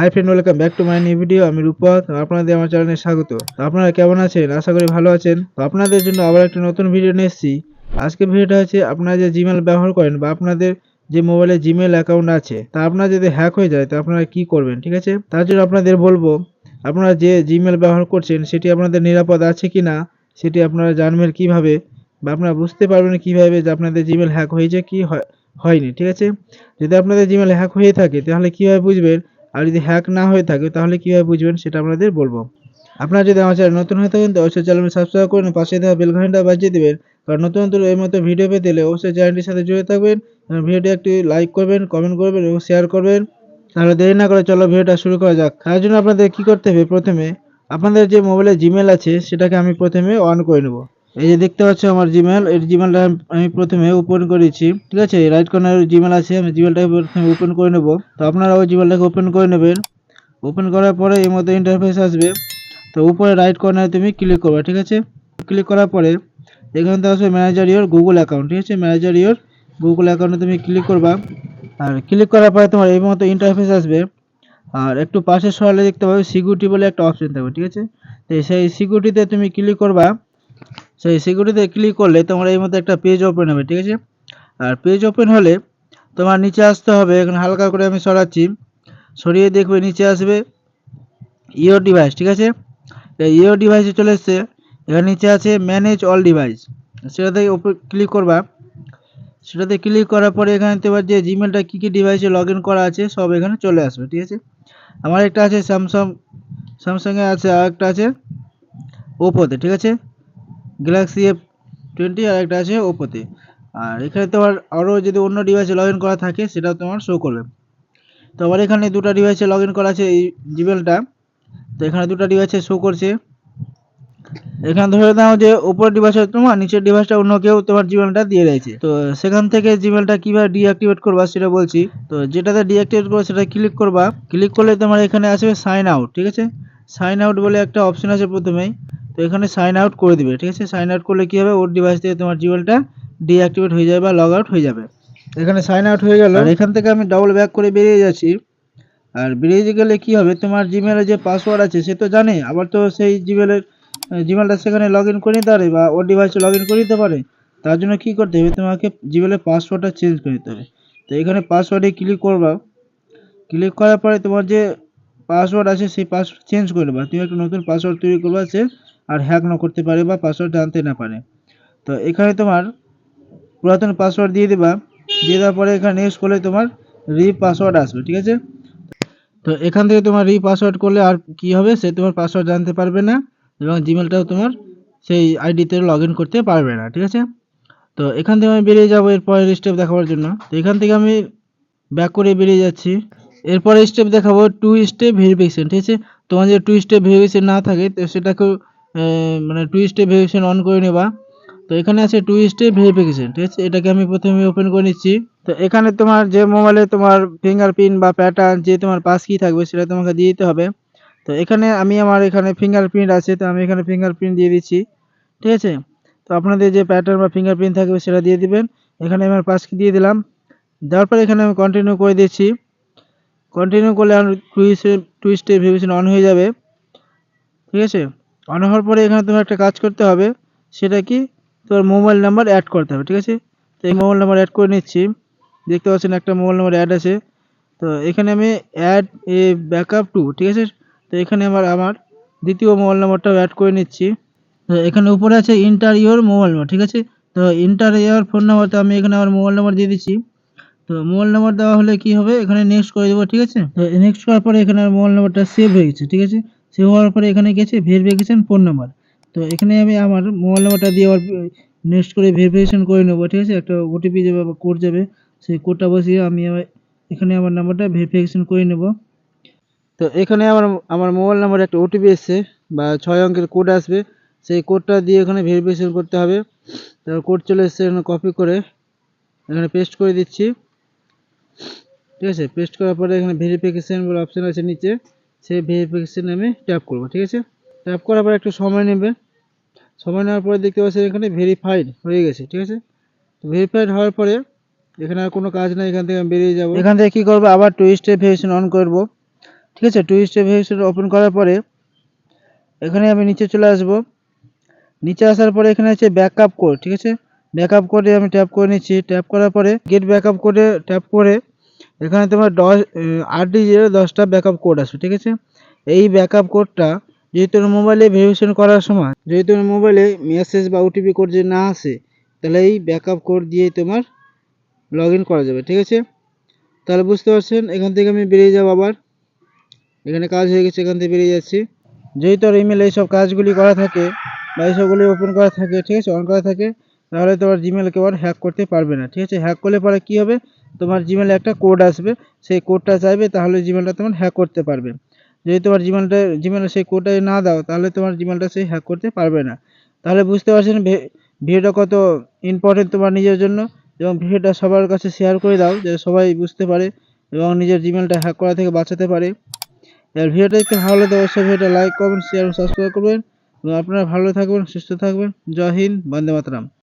Hi friend welcome back to my new video আমি রূপক আপনাদের আমার চ্যানেলে স্বাগত। তো আপনারা কেমন আছেন? আশা করি ভালো আছেন। তো আপনাদের জন্য আবার একটা নতুন ভিডিও নিয়ে এসেছি। আজকের ভিডিওটা হচ্ছে আপনারা যে জিমেল ব্যবহার করেন বা আপনাদের যে মোবাইলে জিমেল অ্যাকাউন্ট আছে, তা আপনার যদি হ্যাক হয়ে যায়, তো আপনারা কি করবেন, ঠিক আছে? তার জন্য আপনাদের বলব, আপনারা যে জিমেল ব্যবহার করছেন, সেটি আপনাদের নিরাপদ আছে কি না সেটি আপনারা জানবেন কীভাবে, বা আপনারা বুঝতে পারবেন কীভাবে যে আপনাদের জিমেল হ্যাক হয়েছে কি, হয়- হয়নি, ঠিক আছে? যদি আপনাদের জিমেল হ্যাক হয়ে থাকে, তাহলে কীভাবে বুঝবেন? আর যদি হ্যাক না হয়ে থাকে, তাহলে কীভাবে বুঝবেন? সেটা আপনাদের বলব। আপনারা যদি আমার চ্যানেল নতুন হয়ে থাকেন, তো অবশ্যই চ্যানেলটি সাবস্ক্রাইব করুন, পাশে দেওয়া বেল ঘণ্টা বাজিয়ে দেবেন। কারণ নতুন নতুন এই মতো ভিডিও পেতে হলে অবশ্যই চ্যানেলটির সাথে জুড়ে থাকবেন ভিডিওটি একটি লাইক করবেন কমেন্ট করবেন, এবং শেয়ার করবেন। তাহলে দেরি না করে চলো ভিডিওটা শুরু করা যাক। তার জন্য আপনাদের কি করতে হবে? প্রথমে আপনাদের যে মোবাইলে জিমেল আছে, সেটাকে আমি প্রথমে অন করে নেব। এই যে দেখতে পাচ্ছ আমার জিমেল এই জিমেলটা আমি প্রথমে ওপেন করেছি, ঠিক আছে? রাইট কর্নার জিমেল আছে, আমি জিমেলটাকে প্রথমে ওপেন করে নেব। তো আপনারা ওই জিমেলটাকে ওপেন করে নেবেন। ওপেন করার পরে এই মতো ইন্টারফেস আসবে। তো উপরে রাইট কর্নারে তুমি ক্লিক করবে, ঠিক আছে? ক্লিক করার পরে এখান থেকে আসবে ম্যানেজার ইওর গুগল অ্যাকাউন্ট ঠিক আছে? ম্যানেজার ইওর গুগল অ্যাকাউন্টে তুমি ক্লিক করবা। আর ক্লিক করার পরে তোমার এই মতো ইন্টারফেস আসবে। আর একটু পাশে সরালে দেখতে পাবে সিকিউরিটি বলে একটা অপশন থাকবে, ঠিক আছে? তো সেই সিকিউরিটিতে তুমি ক্লিক করবা। সেই সিকিউরিটিতে ক্লিক করলে তোমার এই মতো একটা পেজ ওপেন হবে, ঠিক আছে? আর পেজ ওপেন হলে তোমার নিচে আসতে হবে, এখানে হালকা করে আমি সরাচ্ছি। সরিয়ে দেখবে নিচে আসবে ইওর ডিভাইস ঠিক আছে? ইওর ডিভাইসে চলে এসছে। এখানে নিচে আছে ম্যানেজ অল ডিভাইস সেটাতে উপর ক্লিক করবা। সেটাতে ক্লিক করার পরে এখানে তোমার যে জিমেলটা কী কী ডিভাইসে লগ করা আছে, সব এখানে চলে আসবে, ঠিক আছে? আমার একটা আছে স্যামসাং স্যামসাংয়ে আছে আর একটা আছে ওপোতে ঠিক আছে? গ্যালাক্সি এফ টোয়েন্টি আর একটা আছে ওপোতে আর এখানে তোমার আরও যদি অন্য ডিভাইসে লগ ইন করা থাকে, সেটাও তোমার শো করবে। তো আমার এখানে দুটো ডিভাইসে লগ ইন করা আছে এই জিমেলটা তো এখানে দুটো ডিভাইসে শো করছে। এখানে ধরে নাও যে উপরের ডিভাইসটা তোমার নিচের ডিভাইসটা অন্য কেউ তোমার জিমেলটা দিয়ে রয়েছে তো সেখান থেকে জিমেলটা কীভাবে ডিঅ্যাক্টিভেট করবা সেটা বলছি। তো যেটাতে ডিঅ্যাক্টিভেট করবা সেটা ক্লিক করবা। ক্লিক করলে তোমার এখানে আসবে সাইন আউট ঠিক আছে? সাইন আউট বলে একটা অপশন আছে প্রথমেই। এখানে সাইন আউট করে দিবে ঠিক আছে? সাইন আউট করলে কি হবে? ওর ডিভাইস থেকে তোমার জিমেলটা ডিঅ্যাক্টিভেট হয়ে যাবে বা লগ আউট হয়ে যাবে। এখানে সাইন আউট হয়ে গেল। আর এখান থেকে আমি ডাবল ব্যাক করে বেরিয়ে যাচ্ছি। আর বেরিয়ে গেলে কি হবে? তোমার জিমেলের যে পাসওয়ার্ড আছে সে তো জানে। আবার তো সেই জিমেলের জিমেলটা সেখানে লগ ইন করে নিতে পারে বা ওর ডিভাইসে লগ ইন করে নিতে পারে। তার জন্য কি করতে হবে? তোমাকে জিমেলের পাসওয়ার্ডটা চেঞ্জ করে নিতে হবে। তো এখানে পাসওয়ার্ডে ক্লিক করবা। ক্লিক করার পরে তোমার যে পাসওয়ার্ড আছে সেই পাসওয়ার্ড চেঞ্জ করে নেবা। তুমি একটা নতুন পাসওয়ার্ড তৈরি করবা সে আর হ্যাক না করতে পারে বা পাসওয়ার্ড জানতে না পারে। তো এখানে তোমার পুরাতন পাসওয়ার্ড দিয়ে দেবা, দিয়ে দেওয়ার পরে এখানে নেক্সট করলে তোমার রি পাসওয়ার্ড আসবে, ঠিক আছে? তো এখান থেকে তোমার রি পাসওয়ার্ড করলে আর কি হবে? সে তোমার পাসওয়ার্ড জানতে পারবে না এবং জিমেলটাও তোমার সেই আইডিতে লগ ইন করতে পারবে না, ঠিক আছে? তো এখান থেকে আমি বেরিয়ে যাব এর পরের স্টেপ দেখাবার জন্য। তো এখান থেকে আমি ব্যাক করে বেরিয়ে যাচ্ছি। এরপরে স্টেপ দেখাবো টু স্টেপ ভেরিফিকেশন ঠিক আছে? তোমার যদি টু স্টেপ ভেরিফিকেশন না থাকে, তো সেটাকেও মানে টু স্টেপ ভেরিফিকেশন অন করে নেবা। তো এখানে আছে টু স্টেপ ভেরিফিকেশন ঠিক আছে? এটাকে আমি প্রথমে ওপেন করে নিচ্ছি। তো এখানে তোমার যে মোবাইলে তোমার ফিঙ্গারপ্রিন্ট বা প্যাটার্ন যে তোমার পাস কি থাকবে, সেটা তোমাকে দিয়ে দিতে হবে। তো এখানে আমি আমার এখানে ফিঙ্গারপ্রিন্ট আছে, তো আমি এখানে ফিঙ্গারপ্রিন্ট দিয়ে দিচ্ছি। ঠিক আছে? তো আপনাদের যে প্যাটার্ন বা ফিঙ্গারপ্রিন্ট থাকবে, সেটা দিয়ে দিবেন। এখানে আমার পাস কি দিয়ে দিলাম। দেওয়ার পরে এখানে আমি কন্টিনিউ করে দিচ্ছি। কন্টিনিউ করলে আমার two step two step verification on হয়ে যাবে। ঠিক আছে? অন হওয়ার পরে এখানে তোমার একটা কাজ করতে হবে, সেটা কি? তোমার মোবাইল নাম্বার অ্যাড করতে হবে, ঠিক আছে? তো এই মোবাইল নাম্বার অ্যাড করে নিচ্ছি। দেখতে পাচ্ছেন একটা মোবাইল নাম্বার অ্যাড আছে। তো এখানে আমি অ্যাড এ ব্যাকআপ টু ঠিক আছে? তো এখানে আমার আমার দ্বিতীয় মোবাইল নাম্বারটাও অ্যাড করে নিচ্ছি। তো এখানে উপরে আছে ইন্টার ইওর মোবাইল নাম্বার ঠিক আছে? তো ইন্টার ইয়ার ফোন নাম্বার তো আমি এখানে আমার মোবাইল নাম্বার দিয়ে দিচ্ছি। তো মোবাইল নাম্বার দেওয়া হলে কি হবে? এখানে নেক্সট করে দেবো, ঠিক আছে? তো নেক্সট করার পরে এখানে মোবাইল নাম্বারটা সেভ হয়ে গেছে, ঠিক আছে? সেভ হওয়ার পরে এখানে গেছে ভেরিফিকেশন ফোন নাম্বার তো এখানে আমি আমার মোবাইল নাম্বারটা দিয়ে আবার নেক্সট করে ভেরিফিকেশন করে নেব, ঠিক আছে? একটা ওটিপি যাবে বা কোড যাবে, সেই কোডটা বসিয়ে আমি এখানে আমার নাম্বারটা ভেরিফিকেশন করে নেব। তো এখানে আমার আমার মোবাইল নাম্বারে একটা ওটিপি এসছে, বা ছয় অঙ্কের কোড আসবে, সেই কোডটা দিয়ে এখানে ভেরিফিকেশন করতে হবে। তারপর কোড চলে এসছে, এখানে কপি করে, এখানে পেস্ট করে দিচ্ছি। ঠিক আছে? পেস্ট করার পরে এখানে ভেরিফিকেশন বলে অপশান আছে নিচে। সেই ভেরিফিকেশন আমি ট্যাপ করব, ঠিক আছে? ট্যাপ করার পরে একটু সময় নেবে। সময় নেওয়ার পরে দেখতে পাচ্ছি এখানে ভেরিফাইড হয়ে গেছে, ঠিক আছে? তো ভেরিফাইড হওয়ার পরে এখানে আর কোনো কাজ নাই, এখান থেকে আমি বেরিয়ে যাব। এখান থেকে কী করব? আবার টু স্টেপ ভেরিফিকেশন অন করব। ঠিক আছে? টু স্টেপ ভেরিফিকেশন ওপেন করার পরে এখানে আমি নিচে চলে আসব। নিচে আসার পরে এখানে আছে ব্যাকআপ কোড ঠিক আছে? ব্যাকআপ কোডে আমি ট্যাপ করে নিচ্ছি। ট্যাপ করার পরে গেট ব্যাকআপ কোডে ট্যাপ করে এখানে তোমার দশ আট ডিজিটের দশটা ব্যাকআপ কোড আছে, ঠিক আছে? এই ব্যাকআপ কোডটা যদি তোমার মোবাইলে ভেরিফিকেশন করার সময়, যদি তোমার মোবাইলে মেসেজ বা ওটিপি কোড যদি না আসে, তাহলে এই ব্যাকআপ কোড দিয়ে তোমার লগ করা যাবে, ঠিক আছে? তাহলে বুঝতে পারছেন? এখান থেকে আমি বেরিয়ে যাব আবার। এখানে কাজ হয়ে গেছে, এখান থেকে বেরিয়ে যাচ্ছি। যদি তোর ইমেল এইসব কাজগুলি করা থাকে বা এইসবগুলি ওপেন করা থাকে, ঠিক আছে? অন করা থাকে তাহলে তোমার জিমেল কেউ আর হ্যাক করতে পারবে না, ঠিক আছে? হ্যাক করলে পরে কী হবে? তোমার জিমেলে একটা কোড আসবে, সেই কোডটা চাইবে, তাহলে জিমেলটা তোমার হ্যাক করতে পারবে। যদি তোমার জিমেলটা জিমেলে সেই কোডটা না দাও, তাহলে তোমার জিমেলটা সেই হ্যাক করতে পারবে না। তাহলে বুঝতে পারছেন ভিডিওটা কত ইম্পর্টেন্ট তোমার নিজের জন্য, এবং ভিডিওটা সবার কাছে শেয়ার করে দাও, যাতে সবাই বুঝতে পারে, এবং নিজের জিমেলটা হ্যাক করা থেকে বাঁচাতে পারে। আর ভিডিওটা দেখতে ভালো লাগলে অবশ্যই ভিডিওটা লাইক করবেন শেয়ার সাবস্ক্রাইব করবেন। এবং আপনারা ভালো থাকবেন, সুস্থ থাকবেন। জয় হিন্দ, বন্দে মাতরম।